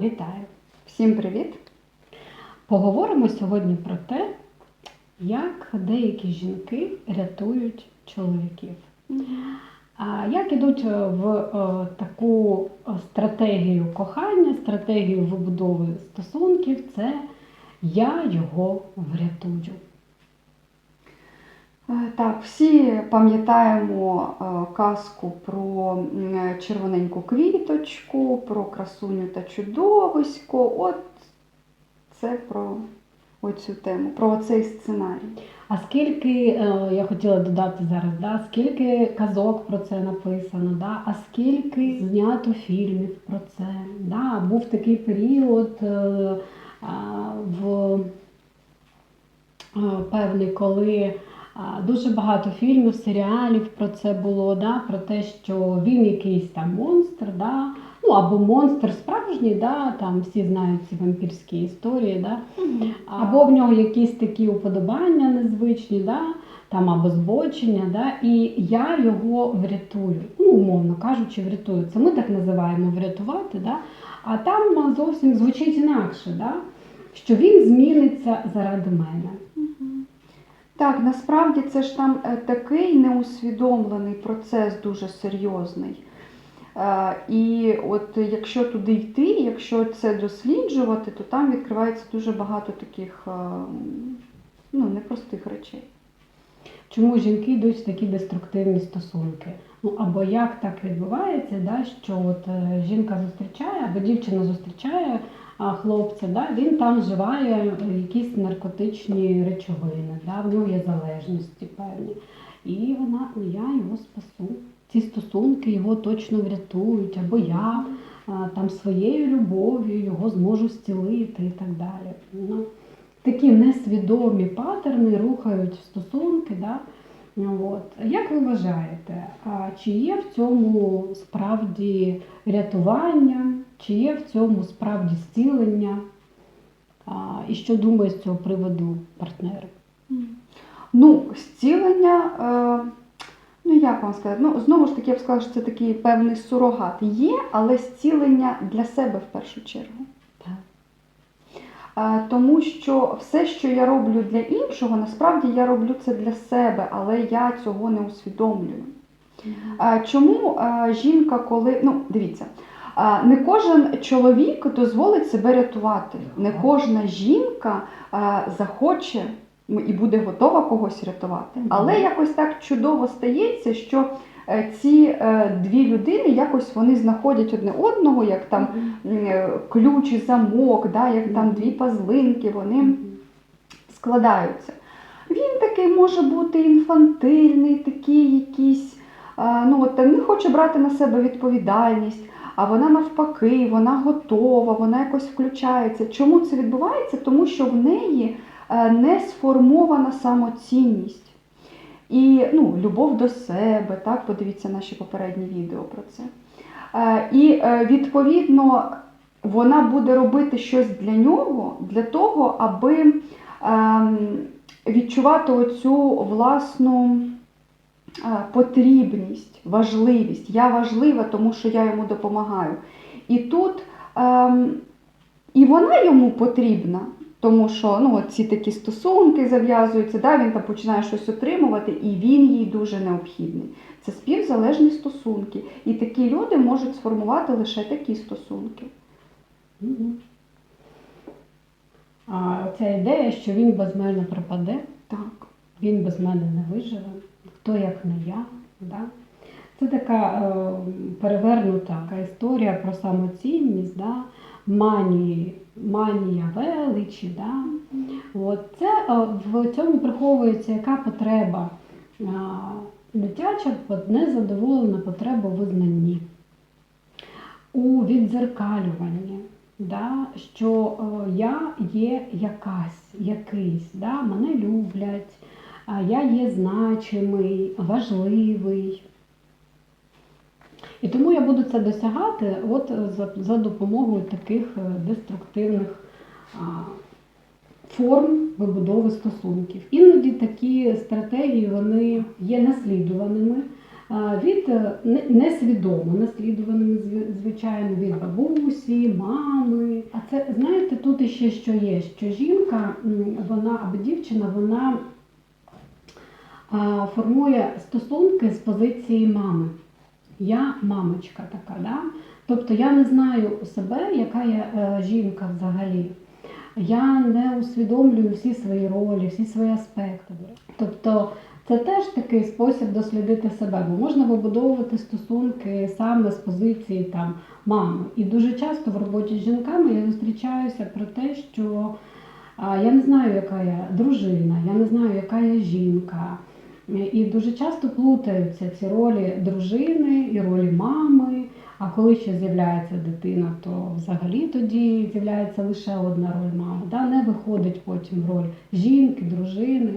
Вітаю! Всім привіт! Поговоримо сьогодні про те, як деякі жінки рятують чоловіків. А як ідуть в е, таку е, стратегію кохання, стратегію вибудови стосунків, це я його врятую. Е, Так, всі пам'ятаємо е, казку про червоненьку квіточку, про красуню та чудовисько. От це про оцю тему, про цей сценарій. А скільки, е, я хотіла додати зараз, да, скільки казок про це написано, да, а скільки знято фільмів про це. Да, був такий період е, в е, певний, коли дуже багато фільмів, серіалів про це було, да, про те, що він якийсь там монстр, да, ну або монстр справжній, да, там всі знають ці вампірські історії. Да, або в нього якісь такі уподобання незвичні, да? там або збочення, да? і я його врятую. Ну, умовно кажучи, врятую. Це ми так називаємо врятувати, да? а там зовсім звучить інакше, да? що він зміниться заради мене. Так, насправді це ж там е, такий неусвідомлений процес дуже серйозний. Е, І от якщо туди йти, якщо це досліджувати, то там відкривається дуже багато таких е, ну, непростих речей. Чому жінки йдуть в такі деструктивні стосунки? Ну або як так відбувається, да, що от жінка зустрічає, або дівчина зустрічає хлопця, да, він там вживає е, якісь наркотичні речовини, да, в нього є залежності певні. І вона, ну я його спасу. Ці стосунки його точно врятують, або я там своєю любов'ю його зможу зцілити і так далі. Ну, такі несвідомі патерни рухають стосунки. Да? От. Як ви вважаєте, чи є в цьому справді рятування, чи є в цьому справді зцілення? І що думає з цього приводу партнер? Ну, зцілення, е, ну як вам сказати, ну знову ж таки, я б сказала, що це такий певний сурогат. Є, але зцілення для себе в першу чергу. Тому що все, що я роблю для іншого, насправді я роблю це для себе, але я цього не усвідомлюю. Чому жінка, коли. Ну, дивіться, не кожен чоловік дозволить себе рятувати. Не кожна жінка захоче і буде готова когось рятувати. Але якось так чудово стається, що е, ці е, дві людини якось вони знаходять одне одного, як там е, ключ і замок, да, як там дві пазлинки, вони складаються. Він такий може бути інфантильний, такий якийсь, ну от не хоче брати на себе відповідальність, а вона навпаки, вона готова, вона якось включається. Чому це відбувається? Тому що в неї е, не сформована самоцінність. І ну, любов до себе, так, подивіться наші попередні відео про це. Е, І е, відповідно вона буде робити щось для нього, для того, аби ем, відчувати оцю власну потрібність, важливість. Я важлива, тому що я йому допомагаю. І тут ем, і вона йому потрібна, тому що ну, ці такі стосунки зав'язуються, да, він там починає щось отримувати, і він їй дуже необхідний. Це співзалежні стосунки. І такі люди можуть сформувати лише такі стосунки. А ця ідея, що він безмежно пропаде, Так. він без мене не виживе, хто як не я. Да? Це така е, перевернута історія про самоцінність, да? манії, манія величі. Да? От це е, в цьому приховується яка потреба дитяча, незадоволена потреба визнанні, у віддзеркалюванні. Да, що е, я є якась, якийсь, да, мене люблять, я є значимий, важливий. І тому я буду це досягати от за, за допомогою таких е, деструктивних а, форм вибудови стосунків. Іноді такі стратегії вони є наслідуваними, від е, несвідомо наслідуваними звичайно від бабусі, мами. А це знаєте, тут іще що є, що жінка, вона або дівчина, вона а, формує стосунки з позиції мами. Я мамочка така, да? тобто я не знаю себе, яка я е, жінка взагалі. Я не усвідомлюю всі свої ролі, всі свої аспекти. Тобто це теж такий спосіб дослідити себе, бо можна вибудовувати стосунки саме з позиції там мами. І дуже часто в роботі з жінками я зустрічаюся про те, що я не знаю, яка я дружина, я не знаю, яка я жінка. І дуже часто плутаються ці ролі дружини і ролі мами. А коли ще з'являється дитина, то взагалі тоді з'являється лише одна роль мами. Да? Не виходить потім роль жінки, дружини.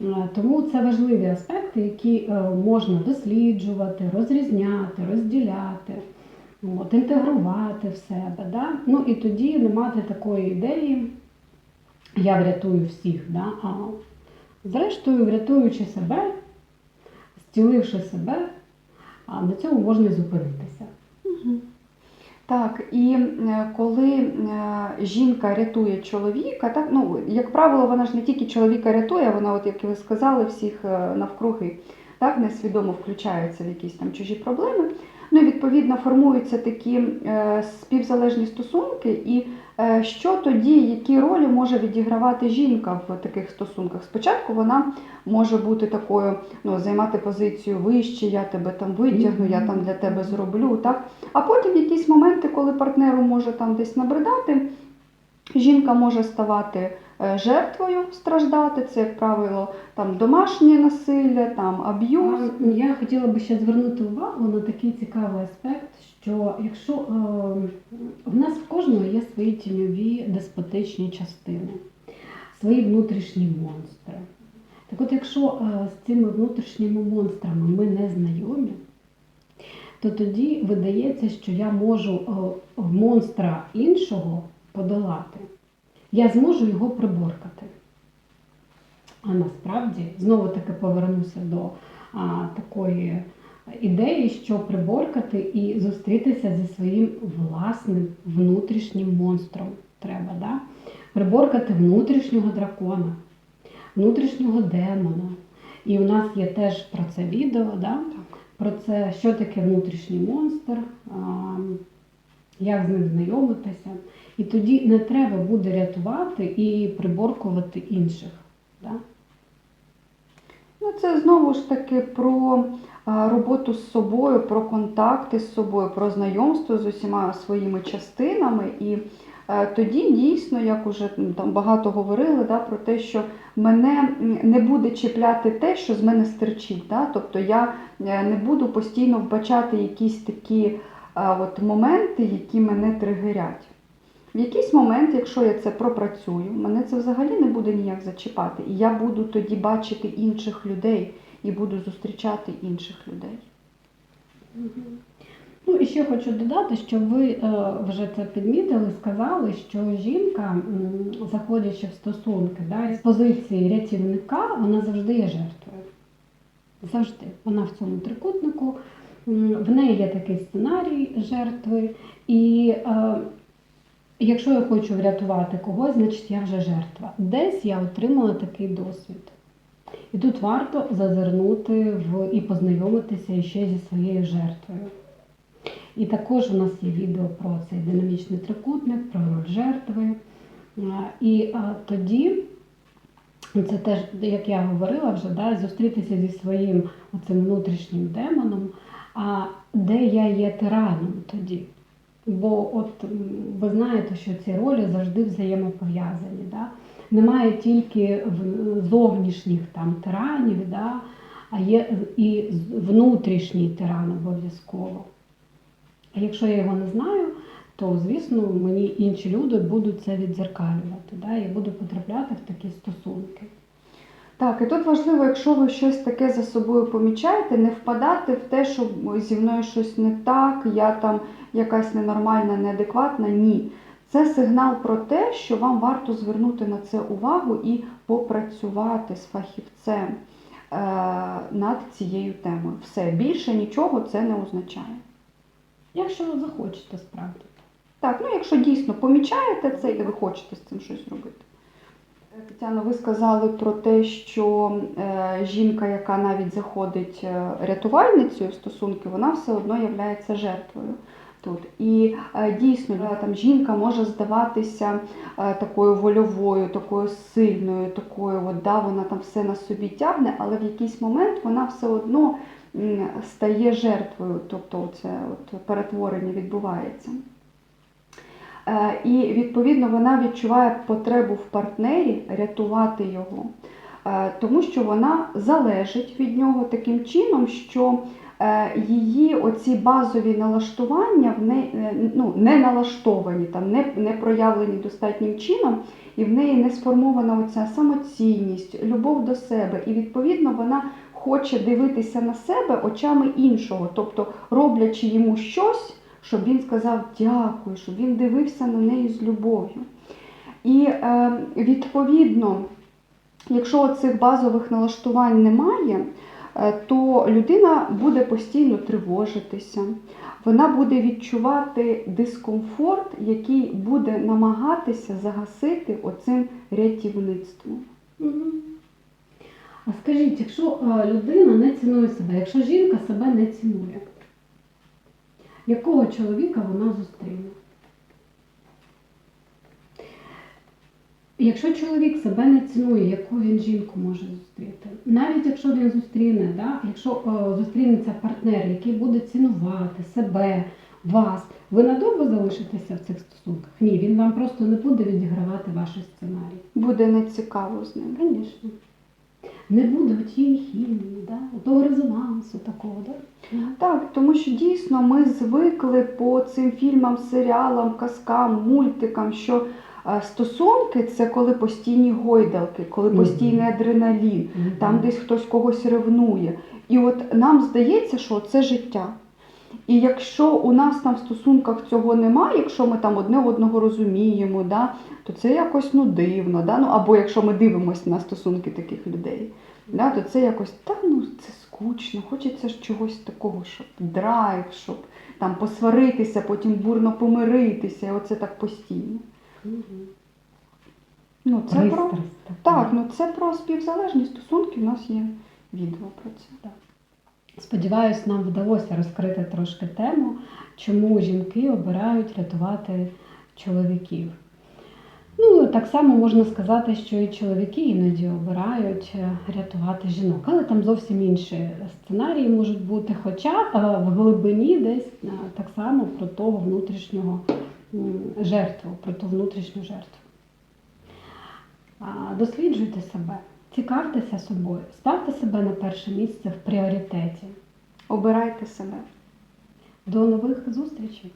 Е, Тому це важливі аспекти, які е, можна досліджувати, розрізняти, розділяти, от, інтегрувати в себе. Да? Ну і тоді не мати такої ідеї, я врятую всіх. Да? А зрештою, врятуючи себе, зціливши себе, на цьому можна зупинитися. Так, і е, коли е, жінка рятує чоловіка, так, ну, як правило, вона ж не тільки чоловіка рятує, вона, от, як ви сказали, всіх е, навкруги так, несвідомо включаються в якісь там чужі проблеми. Ну і відповідно формуються такі співзалежні стосунки, і що тоді, які ролі може відігравати жінка в таких стосунках? Спочатку вона може бути такою, ну, займати позицію вище, я тебе там витягну, я там для тебе зроблю. Так? А потім якісь моменти, коли партнеру може там десь набридати, жінка може ставати е, жертвою, страждати. Це, як правило, там домашнє насилля, там аб'юз. Я хотіла би ще звернути увагу на такий цікавий аспект, що якщо е, в нас в кожного є свої тіньові деспотичні частини, свої внутрішні монстри. Так от, якщо е, з цими внутрішніми монстрами ми не знайомі, то тоді видається, що я можу е, монстра іншого подолати. Я зможу його приборкати. А насправді знову таки повернуся до а, такої ідеї, що приборкати і зустрітися зі своїм власним внутрішнім монстром треба. Да? Приборкати внутрішнього дракона, внутрішнього демона. І у нас є теж про це відео, да? про це, що таке внутрішній монстр, як з ним знайомитися. І тоді не треба буде рятувати і приборкувати інших. Да? Ну, це знову ж таки про роботу з собою, про контакти з собою, про знайомство з усіма своїми частинами. І е, тоді дійсно, як уже там багато говорили, да, про те, що мене не буде чіпляти те, що з мене стерчить. Да? Тобто я е, не буду постійно вбачати якісь такі от, моменти, які мене тригерять. В якийсь момент, якщо я це пропрацюю, мене це взагалі не буде ніяк зачіпати. І я буду тоді бачити інших людей і буду зустрічати інших людей. Ну і ще хочу додати, що ви е, вже це підмітили, сказали, що жінка, заходячи в стосунки, да, з позиції рятівника, вона завжди є жертвою. Завжди. Вона в цьому трикутнику. В неї є такий сценарій жертви. І е, якщо я хочу врятувати когось, значить я вже жертва. Десь я отримала такий досвід. І тут варто зазирнути в і познайомитися ще зі своєю жертвою. І також у нас є відео про цей динамічний трикутник, про роль жертви. І тоді, це теж, як я говорила вже, да, зустрітися зі своїм оцим внутрішнім демоном, а де я є тираном тоді. Бо от ви знаєте, що ці ролі завжди взаємопов'язані. Да? Немає тільки зовнішніх там тиранів, да? а є і внутрішній тиран обов'язково. А якщо я його не знаю, то звісно мені інші люди будуть це відзеркалювати. Да? Я буду потрапляти в такі стосунки. Так, і тут важливо, якщо ви щось таке за собою помічаєте, не впадати в те, що зі мною щось не так, я там якась ненормальна, неадекватна. Ні. Це сигнал про те, що вам варто звернути на це увагу і попрацювати з фахівцем. е, над цією темою. Все більше нічого це не означає. Якщо ви захочете справді. Так, ну якщо дійсно помічаєте це і ви хочете з цим щось робити. Тетяно, ви сказали про те, що е, жінка, яка навіть заходить е, рятувальницею в стосунки, вона все одно є жертвою тут. І е, дійсно там жінка може здаватися такою вольовою, такою сильною, такою, от, да, вона там все на собі тягне, але в якийсь момент вона все одно стає жертвою, тобто це от перетворення відбувається. Е, І відповідно вона відчуває потребу в партнері рятувати його, Е, тому що вона залежить від нього таким чином, що е, її оці базові налаштування в не, е, ну, не налаштовані, там, не, не проявлені достатнім чином, і в неї не сформована оця самоцінність, любов до себе. І відповідно вона хоче дивитися на себе очами іншого, тобто роблячи йому щось щоб він сказав дякую, щоб він дивився на неї з любов'ю. І е, відповідно, якщо цих базових налаштувань немає, е, то людина буде постійно тривожитися, вона буде відчувати дискомфорт, який буде намагатися загасити оцим рятівництвом. А скажіть, якщо е, людина не цінує себе, якщо жінка себе не цінує, якого чоловіка вона зустріне? Якщо чоловік себе не цінує, яку він жінку може зустріти? Навіть якщо він зустріне, да? якщо е, зустрінеться партнер, який буде цінувати себе, вас, ви надовго залишитеся в цих стосунках? Ні, він вам просто не буде відігравати ваші сценарії. Буде нецікаво з ним. Звісно. Не буде тієї хімії, да? того резонансу такого. Да? Так, тому що дійсно ми звикли по цим фільмам, серіалам, казкам, мультикам, що е, стосунки це коли постійні гойдалки, коли постійний адреналін, там десь хтось когось ревнує. І от нам здається, що це життя. І якщо у нас там в стосунках цього немає, якщо ми там одне одного розуміємо, да, то це якось ну, дивно. Да? Ну, або якщо ми дивимося на стосунки таких людей, да, то це якось та ну це скучно, хочеться ж чогось такого, щоб драйв, щоб там посваритися, потім бурно помиритися, і оце так постійно. Ну, це про, Пристрасть так, ну це про співзалежні стосунки, у нас є відео про це. Сподіваюсь, нам вдалося розкрити трошки тему, чому жінки обирають рятувати чоловіків. Ну, так само можна сказати, що і чоловіки іноді обирають е, рятувати жінок, але там зовсім інші сценарії можуть бути. Хоча е, в глибині десь е, так само про того внутрішнього жертву, про ту внутрішню жертву. Досліджуйте себе, цікавтеся собою, ставте себе на перше місце в пріоритеті. Обирайте себе. До нових зустрічей!